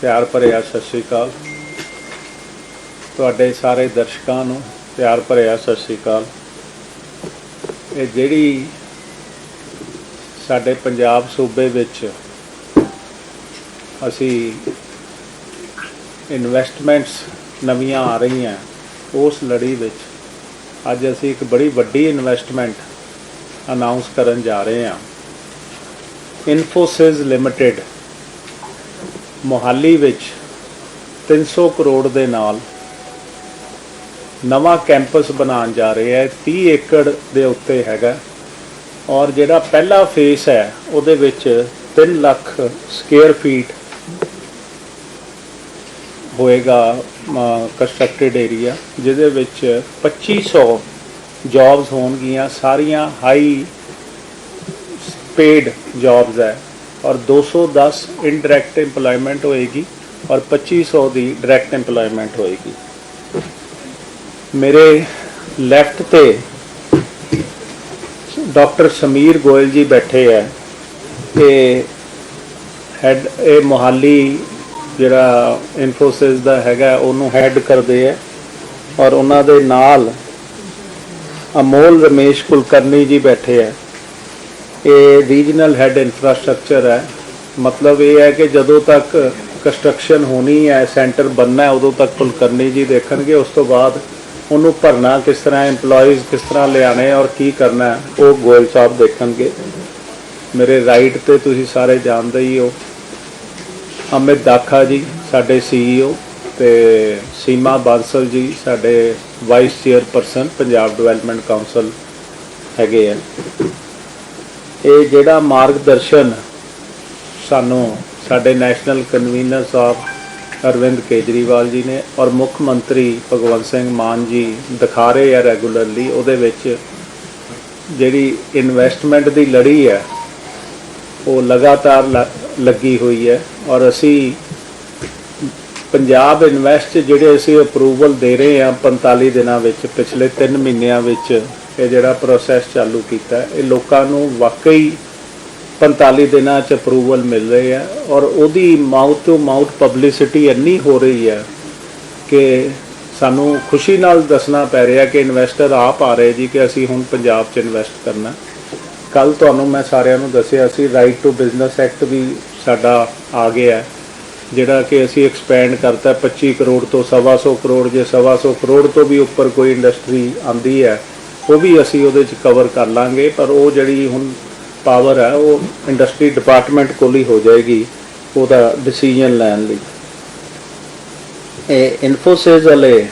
ਪਿਆਰ ਭਰਿਆ ਸਤਿ ਸ਼੍ਰੀ ਅਕਾਲ। ਤੁਹਾਡੇ ਸਾਰੇ ਦਰਸ਼ਕਾਂ ਨੂੰ ਪਿਆਰ ਭਰਿਆ ਸਤਿ ਸ਼੍ਰੀ ਅਕਾਲ। ਇਹ ਜਿਹੜੀ ਸਾਡੇ ਪੰਜਾਬ ਸੂਬੇ ਵਿੱਚ ਅਸੀਂ ਇਨਵੈਸਟਮੈਂਟਸ ਨਵੀਆਂ ਆ ਰਹੀਆਂ, ਉਸ ਲੜੀ ਵਿੱਚ ਅੱਜ ਅਸੀਂ ਇੱਕ ਬੜੀ ਵੱਡੀ ਇਨਵੈਸਟਮੈਂਟ ਅਨਾਉਂਸ ਕਰਨ ਜਾ ਰਹੇ ਹਾਂ। ਇਨਫੋਸਿਸ ਲਿਮਟਿਡ ਮੋਹਾਲੀ ਵਿੱਚ 300 ਕਰੋੜ ਦੇ ਨਾਲ ਨਵਾਂ ਕੈਂਪਸ ਬਣਾਉਣ ਜਾ ਰਿਹਾ ਹੈ 30 ਏਕੜ ਦੇ ਉੱਤੇ ਹੈਗਾ। ਔਰ ਜਿਹੜਾ ਪਹਿਲਾ ਫੇਸ ਹੈ, ਉਹਦੇ ਵਿੱਚ 3 ਲੱਖ ਸਕੁਅਰ ਫੀਟ ਹੋਏਗਾ ਕੰਸਟਰਕਟਡ ਏਰੀਆ ਜਿਹਦੇ ਵਿੱਚ 2500 ਜੌਬਸ ਹੋਣਗੀਆਂ। ਸਾਰੀਆਂ ਹਾਈ ਪੇਡ ਜੌਬਸ ਹੈ। ਔਰ 210 ਇਨਡਾਇਰੈਕਟ EMPLOYMENT ਹੋਏਗੀ ਔਰ 2500 ਦੀ ਡਾਇਰੈਕਟ EMPLOYMENT ਹੋਏਗੀ। ਮੇਰੇ ਲੈਫਟ ਤੇ ਡਾਕਟਰ ਸਮੀਰ ਗੋਇਲ ਜੀ ਬੈਠੇ ਹੈ ਇਹ ਹੈਡ ਇਹ ਮੋਹਾਲੀ ਜਿਹੜਾ ਇਨਫੋਸਿਸ ਦਾ ਹੈਗਾ, ਉਹਨੂੰ ਹੈਡ ਕਰਦੇ ਹੈ ਔਰ ਉਹਨਾਂ ਦੇ ਨਾਲ ਅਮੋਲ ਰਮੇਸ਼ ਕੁਲਕਰਨੀ ਜੀ ਬੈਠੇ ਹੈ ਇਹ ਰੀਜਨਲ ਹੈਡ ਇਨਫਰਾਸਟ੍ਰਕਚਰ ਹੈ। ਮਤਲਬ ਇਹ ਹੈ ਕਿ ਜਦੋਂ ਤੱਕ ਕੰਸਟਰਕਸ਼ਨ ਹੋਣੀ ਹੈ ਸੈਂਟਰ ਬੰਨਣਾ ਹੈ, ਉਦੋਂ ਤੱਕ ਕੁਲਕਰਨੀ ਜੀ ਦੇਖਣਗੇ। ਉਸ ਤੋਂ ਬਾਅਦ ਉਹਨੂੰ ਭਰਨਾ ਕਿਸ ਤਰ੍ਹਾਂ, EMPLOYEES ਕਿਸ ਤਰ੍ਹਾਂ ਲਿਆਣੇ ਔਰ ਕੀ ਕਰਨਾ ਉਹ ਗੋਇਲ ਸਾਹਿਬ ਦੇਖਣਗੇ। ਮੇਰੇ ਰਾਈਟ ਤੇ ਤੁਸੀਂ ਸਾਰੇ ਜਾਣਦੇ ਹੀ ਹੋ। ਅਮਿਤ ਦਾਖਾ ਜੀ, ਸਾਡੇ CEO ਤੇ ਸੀਮਾ ਬਾਂਸਲ ਜੀ, ਸਾਡੇ vice chairperson Punjab development council ਹੈਗੇ ਆ। ਇਹ ਜਿਹੜਾ ਮਾਰਗਦਰਸ਼ਨ ਸਾਨੂੰ ਸਾਡੇ ਨੈਸ਼ਨਲ ਕਨਵੀਨਰ ਸਾਹਿਬ ਅਰਵਿੰਦ ਕੇਜਰੀਵਾਲ ਜੀ ਨੇ ਔਰ ਮੁੱਖ ਮੰਤਰੀ ਭਗਵੰਤ ਸਿੰਘ ਮਾਨ ਜੀ ਦਿਖਾ ਰਹੇ ਆ ਰੈਗੂਲਰਲੀ, ਉਹਦੇ ਵਿੱਚ ਜਿਹੜੀ ਇਨਵੈਸਟਮੈਂਟ ਦੀ ਲੜੀ ਹੈ, ਉਹ ਲਗਾਤਾਰ ਲ- ਲੱਗੀ ਹੋਈ ਹੈ ਔਰ ਅਸੀਂ ਪੰਜਾਬ ਇਨਵੈਸਟ ਜਿਹੜੇ ਅਸੀਂ ਅਪਰੂਵਲ ਦੇ ਰਹੇ ਹਾਂ 45 ਦਿਨਾਂ ਵਿੱਚ, ਪਿਛਲੇ 3 ਮਹੀਨਿਆਂ ਵਿੱਚ ਇਹ ਜਿਹੜਾ ਪ੍ਰੋਸੈਸ ਚਾਲੂ ਕੀਤਾ, ਇਹ ਲੋਕਾਂ ਨੂੰ ਵਾਕਈ 45 ਦਿਨਾਂ ਚ ਅਪਰੂਵਲ ਮਿਲ ਰਹੀ ਹੈ ਔਰ ਉਹਦੀ ਮਾਊਥ ਟੂ ਮਾਊਥ ਪਬਲਿਸਿਟੀ ਇੰਨੀ ਹੋ ਰਹੀ ਹੈ ਕਿ ਸਾਨੂੰ ਖੁਸ਼ੀ ਨਾਲ ਦੱਸਣਾ ਪੈ ਰਿਹਾ ਕਿ ਇਨਵੈਸਟਰ ਆਪ ਆ ਰਹੇ ਜੀ ਕਿ ਅਸੀਂ ਹੁਣ ਪੰਜਾਬ 'ਚ ਇਨਵੈਸਟ ਕਰਨਾ। ਕੱਲ ਤੁਹਾਨੂੰ ਮੈਂ ਸਾਰਿਆਂ ਨੂੰ ਦੱਸਿਆ ਸੀ ਰਾਈਟ ਟੂ ਬਿਜ਼ਨਸ ਐਕਟ ਵੀ ਸਾਡਾ ਆ ਗਿਆ ਜਿਹੜਾ ਕਿ ਅਸੀਂ ਐਕਸਪੈਂਡ ਕਰਤਾ 25 ਕਰੋੜ ਤੋਂ 125 ਕਰੋੜ, ਜੇ 125 ਕਰੋੜ ਤੋਂ ਵੀ ਉੱਪਰ ਕੋਈ ਇੰਡਸਟਰੀ ਆਂਦੀ ਹੈ ਉਹ ਵੀ ਅਸੀਂ ਉਹਦੇ 'ਚ ਕਵਰ ਕਰ ਲਾਂਗੇ, ਪਰ ਉਹ ਜਿਹੜੀ ਹੁਣ ਪਾਵਰ ਹੈ, ਉਹ ਇੰਡਸਟਰੀ ਡਿਪਾਰਟਮੈਂਟ ਕੋਲ ਹੀ ਹੋ ਜਾਏਗੀ, ਉਹਦਾ ਡਿਸੀਜਨ ਲੈਣ ਲਈ। ਇਹ ਇਨਫੋਸਿਸ ਵਾਲੇ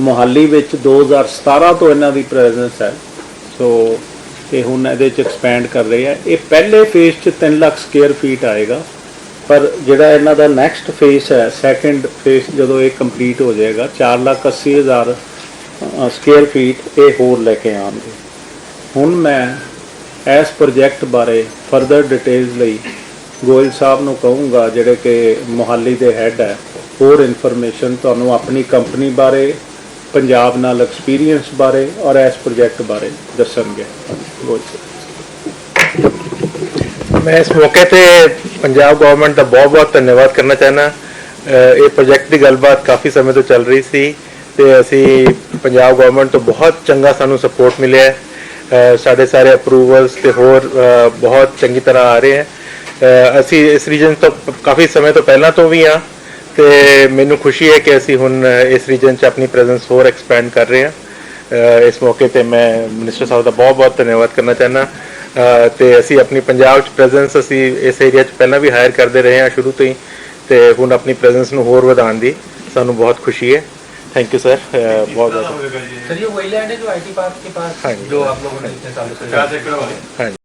ਮੁਹਾਲੀ ਵਿੱਚ 2017 ਤੋਂ ਇਹਨਾਂ ਦੀ ਪ੍ਰੈਜ਼ੈਂਸ ਹੈ, ਸੋ ਇਹ ਹੁਣ ਇਹਦੇ ਚ ਐਕਸਪੈਂਡ ਕਰ ਰਹੇ ਆ। ਇਹ ਪਹਿਲੇ ਫੇਸ ਚ 3 ਲੱਖ ਸਕੁਅਰ ਫੀਟ ਆਏਗਾ, ਪਰ ਜਿਹੜਾ ਇਹਨਾਂ ਦਾ ਨੈਕਸਟ ਫੇਸ ਹੈ ਸੈਕੰਡ ਫੇਸ ਜਦੋਂ ਇਹ ਕੰਪਲੀਟ ਹੋ ਜਾਏਗਾ 4 ਲੱਖ 80 ਹਜ਼ਾਰ ਸਕੁਅਰ ਫੀਟ ਇਹ ਹੋਰ ਲੈ ਕੇ ਆਉਣਗੇ। ਹੁਣ ਮੈਂ ਇਸ ਪ੍ਰੋਜੈਕਟ ਬਾਰੇ ਫਰਦਰ ਡਿਟੇਲਸ ਲਈ ਗੋਇਲ ਸਾਹਿਬ ਨੂੰ ਕਹੂੰਗਾ, ਜਿਹੜੇ ਕਿ ਮੋਹਾਲੀ ਦੇ ਹੈੱਡ ਹੈ, ਹੋਰ ਇਨਫੋਰਮੇਸ਼ਨ ਤੁਹਾਨੂੰ ਆਪਣੀ ਕੰਪਨੀ ਬਾਰੇ, ਪੰਜਾਬ ਨਾਲ ਐਕਸਪੀਰੀਅੰਸ ਬਾਰੇ ਔਰ ਇਸ ਪ੍ਰੋਜੈਕਟ ਬਾਰੇ ਦੱਸਣਗੇ। ਗੋਇਲ ਮੈਂ ਇਸ ਮੌਕੇ ਤੇ ਪੰਜਾਬ ਗਵਰਨਮੈਂਟ ਦਾ ਬਹੁਤ-ਬਹੁਤ ਧੰਨਵਾਦ ਕਰਨਾ ਚਾਹਨਾ ਇਹ ਪ੍ਰੋਜੈਕਟ ਦੀ ਗੱਲਬਾਤ ਕਾਫੀ ਸਮੇਂ ਤੋਂ ਚੱਲ ਰਹੀ ਸੀ। ਤੇ ਅਸੀਂ ਪੰਜਾਬ ਗਵਰਨਮੈਂਟ ਤੋਂ ਬਹੁਤ ਚੰਗਾ ਸਾਨੂੰ ਸਪੋਰਟ ਮਿਲਿਆ ਹੈ। ਸਾਡੇ ਸਾਰੇ ਅਪਰੂਵਲਸ ਤੇ ਹੋਰ ਬਹੁਤ ਚੰਗੀ ਤਰ੍ਹਾਂ ਆ ਰਹੇ ਹੈ। ਅਸੀਂ ਇਸ ਰੀਜਨ ਤੋਂ ਕਾਫੀ ਸਮੇਂ ਤੋਂ ਪਹਿਲਾਂ ਤੋਂ ਵੀ ਆ ਤੇ ਮੈਨੂੰ ਖੁਸ਼ੀ ਹੈ ਕਿ ਅਸੀਂ ਹੁਣ ਇਸ ਰੀਜਨ 'ਚ ਆਪਣੀ ਪ੍ਰੈਜ਼ੈਂਸ ਹੋਰ ਐਕਸਪੈਂਡ ਕਰ ਰਹੇ ਹਾਂ। ਇਸ ਮੌਕੇ ਤੇ ਮੈਂ ਮਿਨਿਸਟਰ ਸਾਹਿਬ ਦਾ ਬਹੁਤ-ਬਹੁਤ ਧੰਨਵਾਦ ਕਰਨਾ ਚਾਹੁੰਦਾ। ਅ, ਤੇ ਅਸੀਂ ਆਪਣੀ ਪੰਜਾਬ 'ਚ ਪ੍ਰੈਜ਼ੈਂਸ ਅਸੀਂ ਇਸ ਏਰੀਆ 'ਚ ਪਹਿਲਾਂ ਵੀ ਹਾਇਰ ਕਰਦੇ ਰਹੇ ਹਾਂ ਸ਼ੁਰੂ ਤੋਂ ਹੀ। ਤੇ ਹੁਣ ਆਪਣੀ ਪ੍ਰੈਜ਼ੈਂਸ ਨੂੰ ਹੋਰ ਵਧਾਉਣ ਦੀ ਸਾਨੂੰ ਬਹੁਤ ਖੁਸ਼ੀ ਹੈ। थैंक यू सर बहुत बहुत सर ये वही लैंड है जो आईटी पार्क के पास हाँ जी। जो आप लोगों ने इतने सालों से हाँ जी